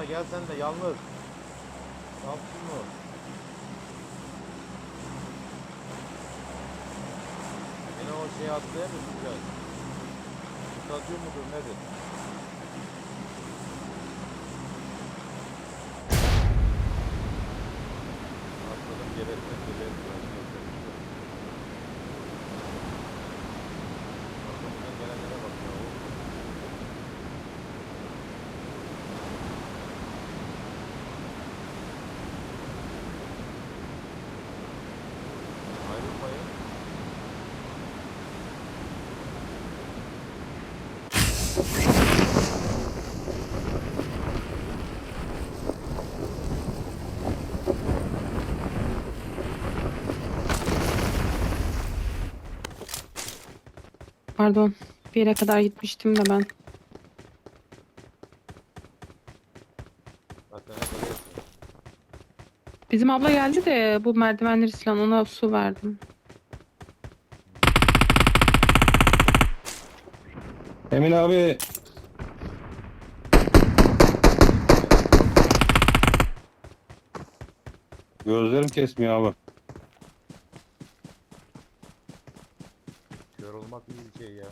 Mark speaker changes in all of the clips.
Speaker 1: Numara gel sen de yalnız. Yapsın mı? Yine o şeyi güzel? Stadyum mudur nedir? Atladım gebertmek gebertmek. Arkamızdan gelenlere bak ya. o. Ayrılmayın.
Speaker 2: Pardon. Bir yere kadar gitmiştim de ben. Bizim abla geldi de bu merdivenleri silen ona su verdim.
Speaker 3: Emin abi. Gözlerim kesmiyor abi.
Speaker 1: Kör olmak iyi bir şey ya.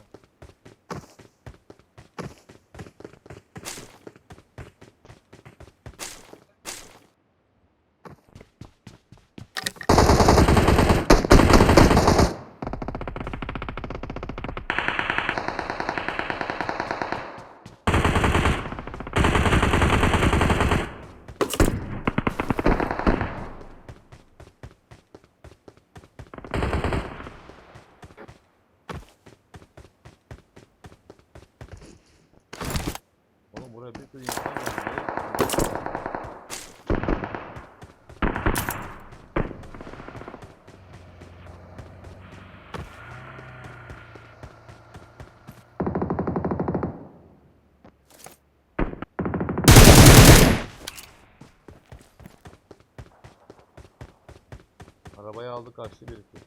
Speaker 1: Oğlum buraya bir sürü insan var. Nereye gidiyorsun? Arabayı aldı kaçtı birisi.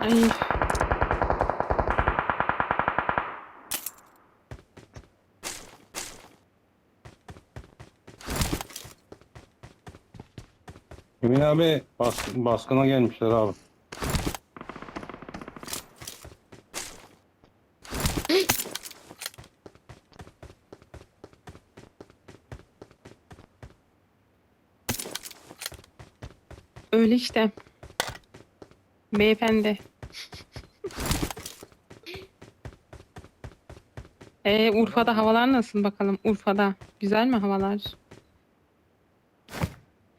Speaker 2: Ay.
Speaker 3: Emin abi bas, baskına gelmişler abi.
Speaker 2: Öyle işte. Beyefendi. Ee, Urfa'da havalar nasıl bakalım? Urfa'da. Güzel mi havalar?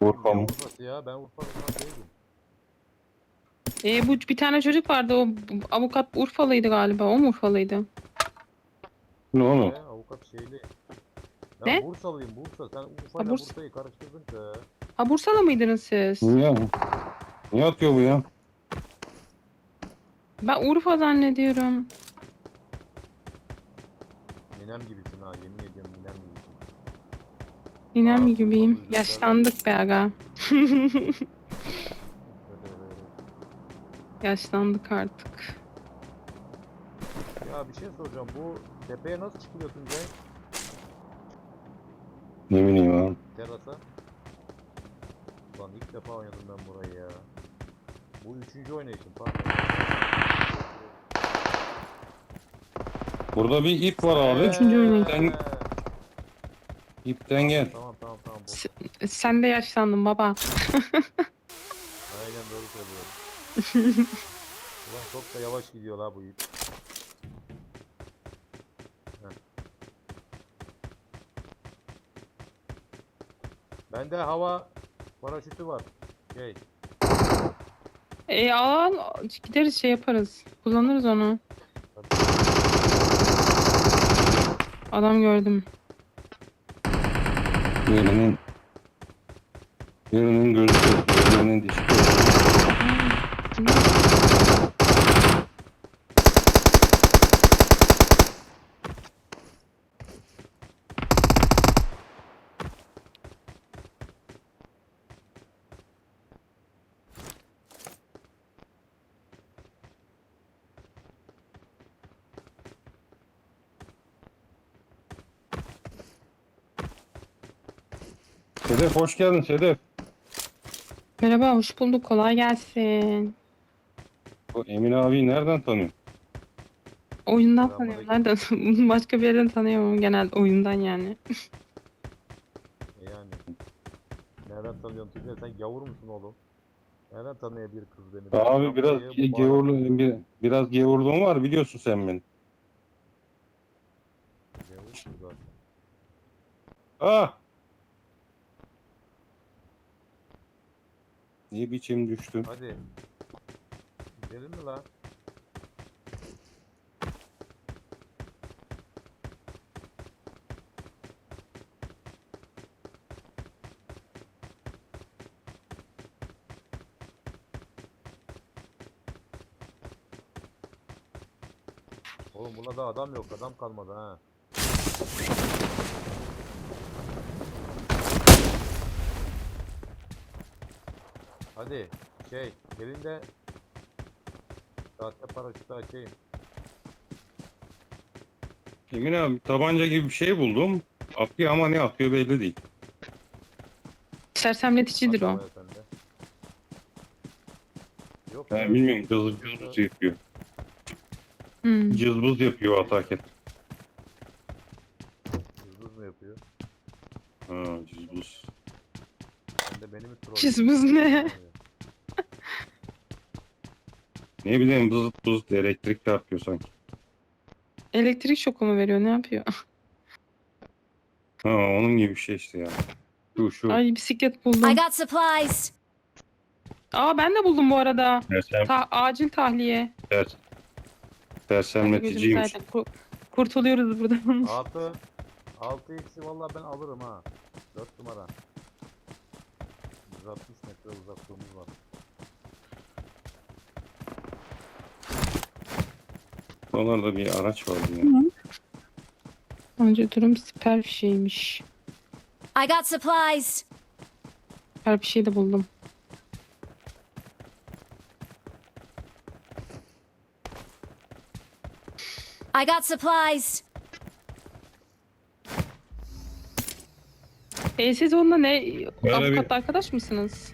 Speaker 3: Urfa
Speaker 1: Ya? Ben Urfa'dan değilim.
Speaker 2: Ee, bu bir tane çocuk vardı. O avukat Urfalıydı galiba. O mu Urfalıydı?
Speaker 3: Ne oğlum?
Speaker 1: Ne? Avukat şeyli. Ben
Speaker 2: Ne?
Speaker 1: Bursalıyım Bursa. Sen Urfa ile
Speaker 2: Burs-
Speaker 1: Bursa'yı karıştırdın ki.
Speaker 2: Ha Bursalı mıydınız siz?
Speaker 3: Niye? Niye atıyor bu ya?
Speaker 2: Ben Urfa zannediyorum.
Speaker 1: Ninem gibisin ha yemin. Ninem Aa,
Speaker 2: gibiyim. Yaşlandık be aga. Yaşlandık artık.
Speaker 1: ya bir şey soracağım bu tepeye nasıl çıkıyorsun Cenk?
Speaker 3: Ne bileyim abi.
Speaker 1: Terasa. Lan ilk defa oynadım ben burayı ya. Bu üçüncü oynayışım pardon.
Speaker 3: Burada bir ip var abi.
Speaker 2: Üçüncü oynayış.
Speaker 3: İpten, ipten gel.
Speaker 1: Tamam.
Speaker 2: Sen de yaşlandın baba.
Speaker 1: aynen doğru söylüyorum. Ulan çok da yavaş gidiyor la bu ip. Heh. Bende hava paraşütü var. Şey,
Speaker 2: E al gideriz şey yaparız. Kullanırız onu. Adam gördüm.
Speaker 3: Birinin birinin gözü Senin dişi koydu. Sedef hoş geldin Sedef.
Speaker 2: Merhaba, hoş bulduk. Kolay gelsin.
Speaker 3: Bu Emin abiyi nereden tanıyorsun?
Speaker 2: Oyundan
Speaker 1: Selamünaleyküm.
Speaker 2: tanıyorum. Nereden? Başka bir yerden tanıyorum genelde oyundan yani.
Speaker 1: E Yani. Nereden tanıyorsun Tugay? Sen gavur musun oğlum? Nereden tanıyabilir kız beni?
Speaker 3: Abi
Speaker 1: Ben
Speaker 3: biraz
Speaker 1: burayı
Speaker 3: ge- gevurlu, bir- biraz gevurluğum var biliyorsun sen beni.
Speaker 1: Gavursun zaten.
Speaker 3: Ah! Ne biçim düştüm?
Speaker 1: Hadi. Gidelim mi lan? Oğlum buna da adam yok. Adam kalmadı ha. Hadi şey gelin de saatte paraşütü açayım.
Speaker 3: Emin abi tabanca gibi bir şey buldum. Atıyor ama ne atıyor belli değil.
Speaker 2: Sersemleticidir o.
Speaker 1: Yok ya,
Speaker 3: Ben bilmiyorum cız
Speaker 1: şurada
Speaker 3: cızbız yapıyor.
Speaker 2: Hmm.
Speaker 3: Cızbız yapıyor atarken.
Speaker 1: Hızlı mı yapıyor?
Speaker 3: Ha cızbız.
Speaker 1: Beni mi troll?
Speaker 2: Cızbız ne?
Speaker 3: Ne bileyim bızıt bızıt elektrik çarpıyor sanki.
Speaker 2: Elektrik şoku mu veriyor? Ne yapıyor?
Speaker 3: Ha onun gibi bir şey işte ya. Şu şu.
Speaker 2: Ay bisiklet
Speaker 4: I
Speaker 2: buldum.
Speaker 4: got supplies.
Speaker 2: Aa ben de buldum bu arada.
Speaker 3: Sersem,
Speaker 2: Ta acil tahliye. Gözüm
Speaker 3: sersemleticiymiş.
Speaker 2: zaten kur- kurtuluyoruz buradan.
Speaker 1: 6 6 x'i valla ben alırım ha. 4 numara. 160 metre uzaklığımız var.
Speaker 3: Oralarda bir araç vardı ya.
Speaker 2: Önce durum siper fişeğiymiş.
Speaker 4: I got supplies.
Speaker 2: Siper fişeği de buldum.
Speaker 4: I got supplies.
Speaker 2: E siz onunla ne?
Speaker 3: Böyle
Speaker 2: Avukat
Speaker 3: bir-
Speaker 2: arkadaş mısınız?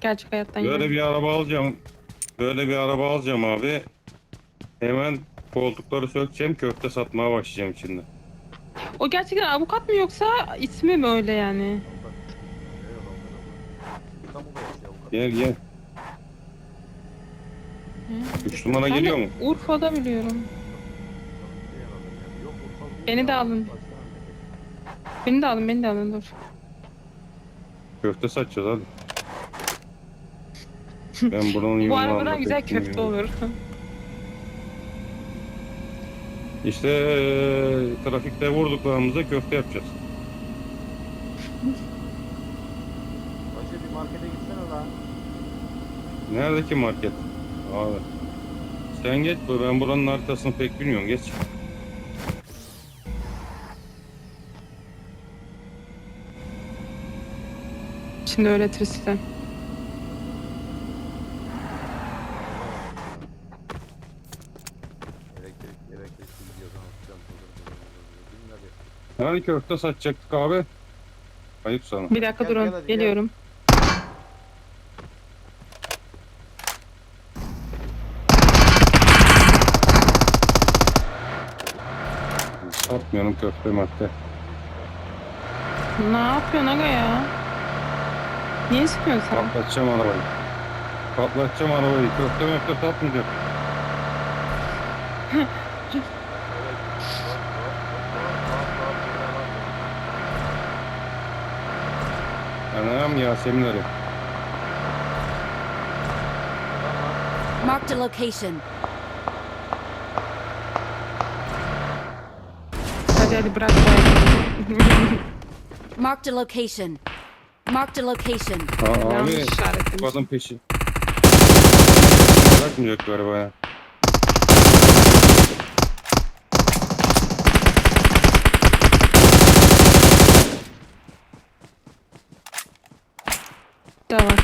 Speaker 2: Gerçek hayattan
Speaker 3: Böyle
Speaker 2: yani.
Speaker 3: bir araba alacağım. Böyle bir araba alacağım abi. Hemen koltukları sökeceğim, köfte satmaya başlayacağım içinde.
Speaker 2: O gerçekten avukat mı yoksa ismi mi öyle yani?
Speaker 3: Gel gel. Üç numara
Speaker 2: Ben de
Speaker 3: geliyor mu?
Speaker 2: Urfa'da biliyorum. Beni de alın. Beni de alın, beni de alın dur.
Speaker 3: Köfte satacağız hadi. Ben buranın
Speaker 2: Bu
Speaker 3: yolunu
Speaker 2: arabadan güzel
Speaker 3: anlatayım
Speaker 2: köfte
Speaker 3: ya.
Speaker 2: olur.
Speaker 3: İşte eee, trafikte vurduklarımızda köfte yapacağız.
Speaker 1: Hacı bir markete gitsene lan.
Speaker 3: Neredeki market? Abi. Sen geç ben buranın haritasını pek bilmiyorum geç.
Speaker 1: Bıldır. Bilin hadi.
Speaker 3: Hani köfte satacaktık abi? Ayıp sana.
Speaker 2: Bir dakika
Speaker 1: Gel,
Speaker 2: durun.
Speaker 1: gel hadi, gel.
Speaker 2: Geliyorum.
Speaker 3: Satmıyorum köfte madde.
Speaker 2: Ne yapıyorsun aga ya? Niye sıkıyorsun sen?
Speaker 3: Patlatacağım arabayı. Patlatacağım arabayı. Köfte möfte satmayacağım. Anam Yasemin arıyor.
Speaker 4: Marked a location.
Speaker 2: Hadi hadi bırak bırak.
Speaker 4: Marked a location. Marked a location.
Speaker 3: Aa,
Speaker 2: Yanlış
Speaker 3: abi bu
Speaker 2: işaretlemiş.
Speaker 3: adam peşi. Bırakmayacak galiba ya.
Speaker 2: Da var.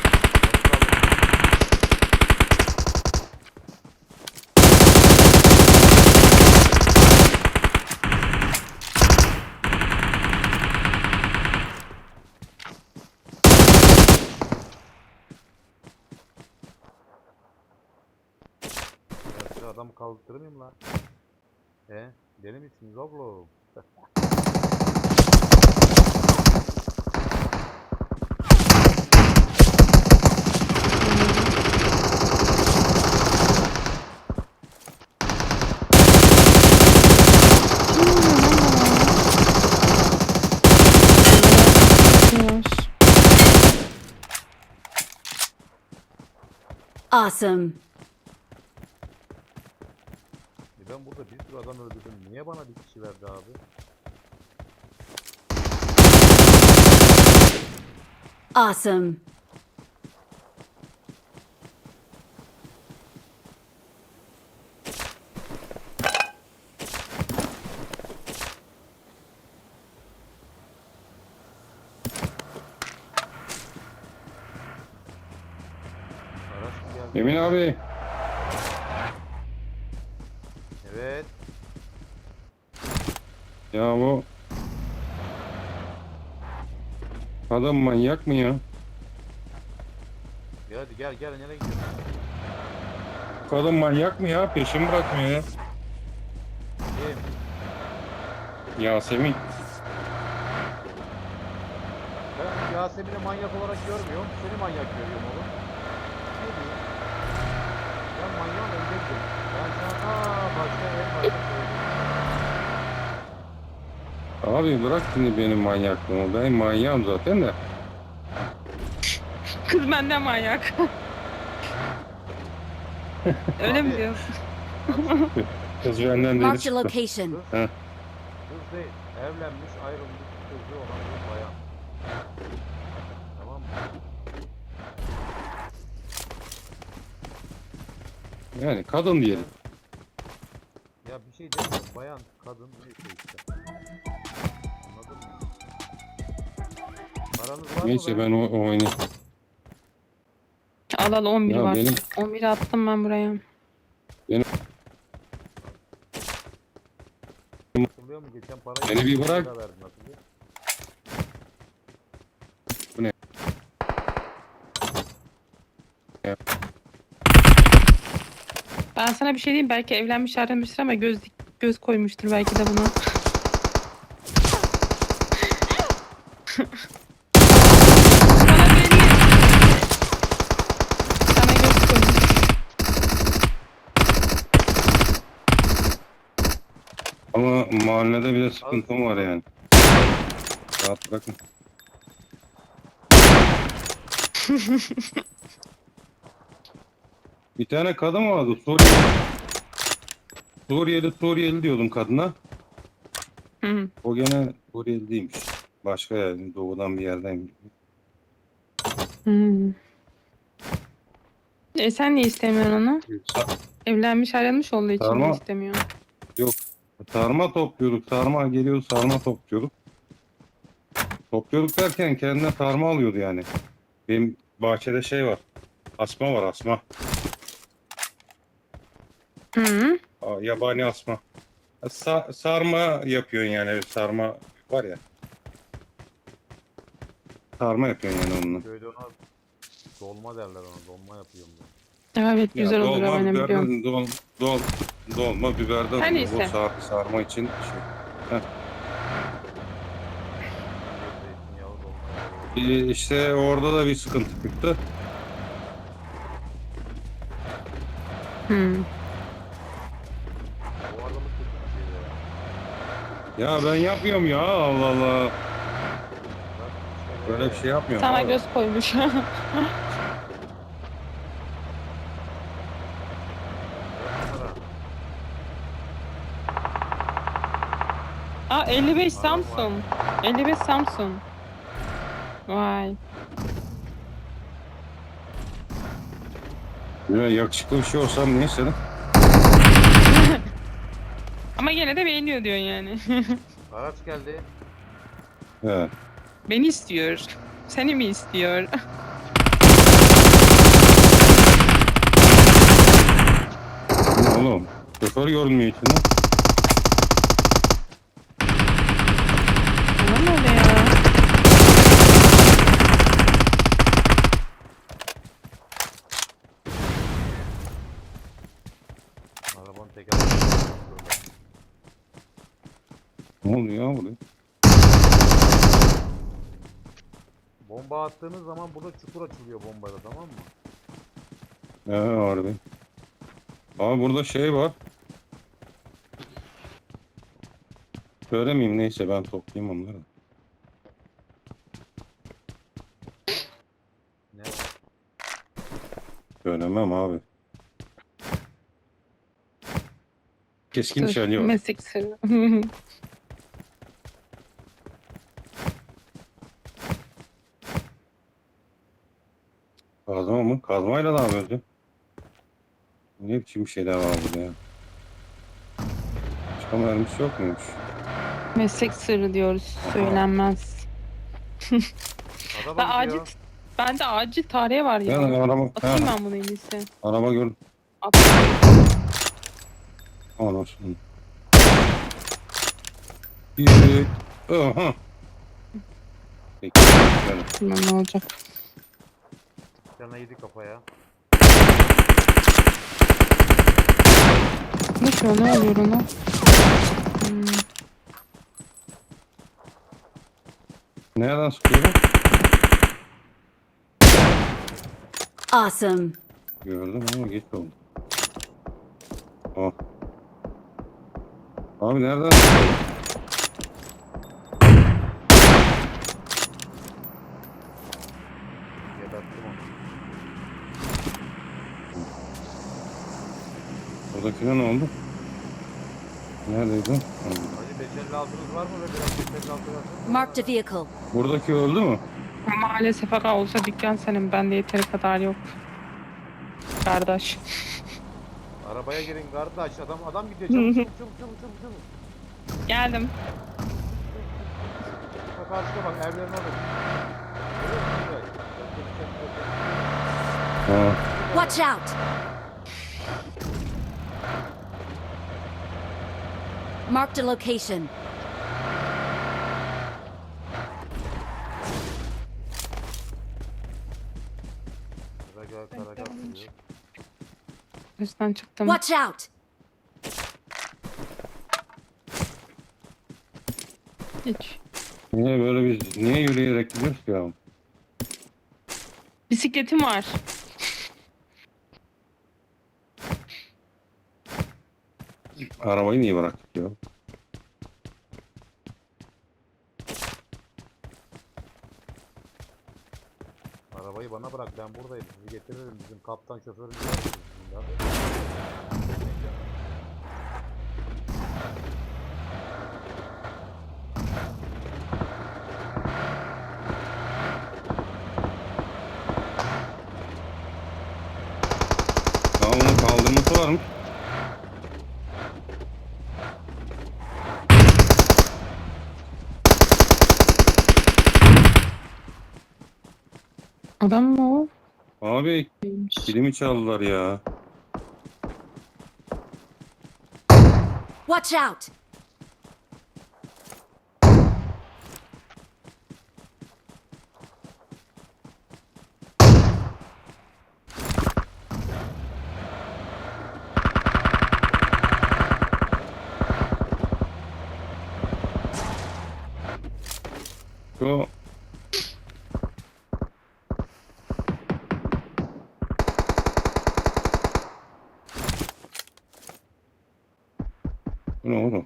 Speaker 1: Ya şu kaldırır mıyım lan? He? Deli misiniz oğlum?
Speaker 4: Awesome.
Speaker 1: E ben burada bir sürü adam öldürdüm. Niye bana bir kişi verdi abi?
Speaker 4: Awesome.
Speaker 3: Emin abi.
Speaker 1: Evet.
Speaker 3: Ya bu adam manyak mı ya?
Speaker 1: Ya hadi gel gel nereye gidiyorsun?
Speaker 3: Kadın manyak mı ya? Peşimi bırakmıyor ya.
Speaker 1: Kim?
Speaker 3: Yasemin.
Speaker 1: Ben Yasemin'i manyak olarak görmüyorum. Seni manyak görüyorum oğlum. Ne diyeyim? Ben manyağım önce gidiyorum. Ben sana ta başta en başta söyledim.
Speaker 3: Abi bırak şimdi benim manyaklığımı. Ben manyağım zaten de.
Speaker 2: Kız benden manyak. Öyle mi diyorsun?
Speaker 3: Kız benden
Speaker 4: Marked a
Speaker 3: çıktı.
Speaker 4: location.
Speaker 1: Kız değil. Evlenmiş, ayrılmış çocuğu olan bir bayan. Tamam mı?
Speaker 3: Yani kadın diyelim.
Speaker 1: Ya bir şey demiyorum. Bayan, kadın neyse işte. Paranız var
Speaker 3: Neyse
Speaker 1: mı?
Speaker 3: ben o, o oynayayım.
Speaker 2: Al al 11
Speaker 3: Ya
Speaker 2: var.
Speaker 3: benim
Speaker 2: 11 attım ben buraya.
Speaker 1: Hatırlıyor musun? Geçen parayı
Speaker 3: Beni bir
Speaker 1: 100
Speaker 3: bırak.
Speaker 1: lira verdin hatırlıyor musun?
Speaker 2: Ben sana bir şey diyeyim belki evlenmiş ayrılmıştır ama göz göz koymuştur belki de buna. Sana belli. Sana göz koymuş.
Speaker 3: Ama mahallede bile sıkıntım var yani. Rahat bırakın. Bir tane kadın vardı Suriyeli. Suriyeli Suriyeli diyordum kadına.
Speaker 2: Hı.
Speaker 3: O gene Suriyeli değilmiş. Başka yani doğudan bir yerden.
Speaker 2: Hı. E sen niye istemiyorsun onu? Evlenmiş ayrılmış olduğu için
Speaker 3: Sarma.
Speaker 2: mi istemiyor?
Speaker 3: Sarma topluyorduk. Sarma geliyordu sarma topluyorduk. Topluyorduk derken kendine sarma alıyordu yani. Benim bahçede şey var. Asma var asma.
Speaker 2: Hı.
Speaker 3: Aa, yabani asma. Sa- sarma yapıyorsun yani sarma var ya. Sarma yapıyorsun yani onunla.
Speaker 1: Köyde ona dolma derler ona. Dolma yapıyorum ben.
Speaker 2: Evet
Speaker 3: Ya
Speaker 2: güzel olur
Speaker 3: dolma
Speaker 2: aynen biliyorum.
Speaker 3: biberden dol, dol, dolma biberden
Speaker 2: Her
Speaker 3: bu
Speaker 2: neyse.
Speaker 3: sar, sarma için şey.
Speaker 1: Zeytinyağlı dolma.
Speaker 3: Ee, işte orada da bir sıkıntı çıktı.
Speaker 1: Kötü bir şeydi ya.
Speaker 3: Ya ben yapmıyorum ya Allah Allah. Böyle bir şey yapmıyorum.
Speaker 2: Sana
Speaker 3: abi.
Speaker 2: göz koymuş. 55 Samsung. 55 Samsung. Vay.
Speaker 3: Ya yakışıklı bir şey olsam neyse de.
Speaker 2: Ama gene de beğeniyor diyorsun yani.
Speaker 1: Araç geldi.
Speaker 3: He.
Speaker 2: Beni istiyor. Seni mi istiyor?
Speaker 3: Oğlum? Şoför görünmüyor içinde.
Speaker 2: Bana ne öyle ya?
Speaker 1: Arabanın tekerleği.
Speaker 3: Ne oluyor ya buraya?
Speaker 1: Bomba attığınız zaman burada çukur açılıyor bombayla tamam mı?
Speaker 3: He harbi. Abi burada şey var. Söylemeyeyim neyse ben toplayayım onları.
Speaker 1: Ne?
Speaker 3: Söylemem abi. Keskin
Speaker 2: Dur,
Speaker 3: nişancı var.
Speaker 2: Meslek sırrı.
Speaker 3: Kazma mı? Kazmayla da ya. Ne biçim şeyler var burada ya. Başka mermisi yok muymuş?
Speaker 2: Meslek sırrı diyoruz. Söylenmez. Ben acil,
Speaker 1: gidiyor.
Speaker 2: ben de acil tarihe var ya.
Speaker 3: Ben araba,
Speaker 2: Atayım
Speaker 3: ha,
Speaker 2: ben bunu en iyisi.
Speaker 3: araba gördüm.
Speaker 2: At.
Speaker 3: Anasını. Yürü. Aha. Peki. güzel.
Speaker 2: Bilmem ne olacak.
Speaker 1: Tane yedi kafaya.
Speaker 2: Ne ne oluyor ona? Hmm.
Speaker 3: Nereden sıkıyor?
Speaker 4: Awesome.
Speaker 3: Gördüm ama geç oldu. Oh. Abi nereden sıkıyor? Buradakine ne oldu? Neredeydi? Ha.
Speaker 1: Hacı 556'nız var mı ve biraz 556 versene.
Speaker 4: Marked a vehicle.
Speaker 3: Buradaki öldü mü?
Speaker 2: Maalesef aga olsa dükkan senin. Bende yeteri kadar yok. Kardeş.
Speaker 1: Arabaya girin kardeş adam adam gidiyor çabuk çabuk çabuk çabuk çabuk çabuk.
Speaker 2: Geldim.
Speaker 1: Bak karşıda bak evlerin orada. Görüyor musun? Evet.
Speaker 3: Ha.
Speaker 4: Watch out. Marked a location.
Speaker 1: Sürüyor.
Speaker 2: Üstten çıktım.
Speaker 4: Watch out.
Speaker 2: Hiç.
Speaker 3: Niye böyle biz niye yürüyerek gidiyoruz ki abi?
Speaker 2: Bisikletim var.
Speaker 3: Arabayı niye bıraktık ya?
Speaker 1: Arabayı bana bırak ben buradayım. Sizi getiririm. Bizim kaptan var. Ya.
Speaker 3: Daha onun kaldırması varmış.
Speaker 2: Adam mı o?
Speaker 3: Abi
Speaker 2: Değilmiş.
Speaker 3: kilimi çaldılar ya.
Speaker 4: Watch out.
Speaker 3: Şu Bu ne oğlum?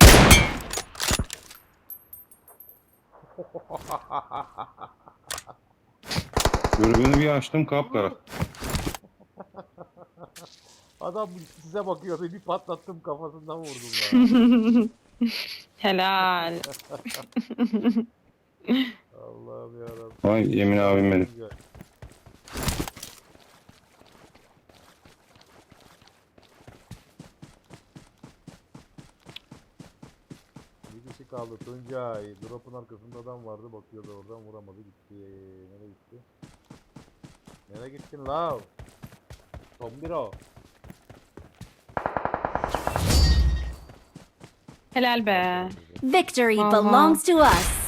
Speaker 3: Dürbünü bir açtım kapkara.
Speaker 1: Adam size bakıyordu. Bir patlattım kafasından vurdum lan.
Speaker 2: Helal.
Speaker 1: Allah'ım yarabbim.
Speaker 3: Vay Emin abim benim.
Speaker 1: Bir kişi kaldı Tuncay. Drop'un arkasında adam vardı bakıyordu oradan vuramadı gitti. Nereye gitti? Nereye gittin lav? Tombiro.
Speaker 2: Helal be.
Speaker 4: Victory
Speaker 2: Wow.
Speaker 4: belongs to us.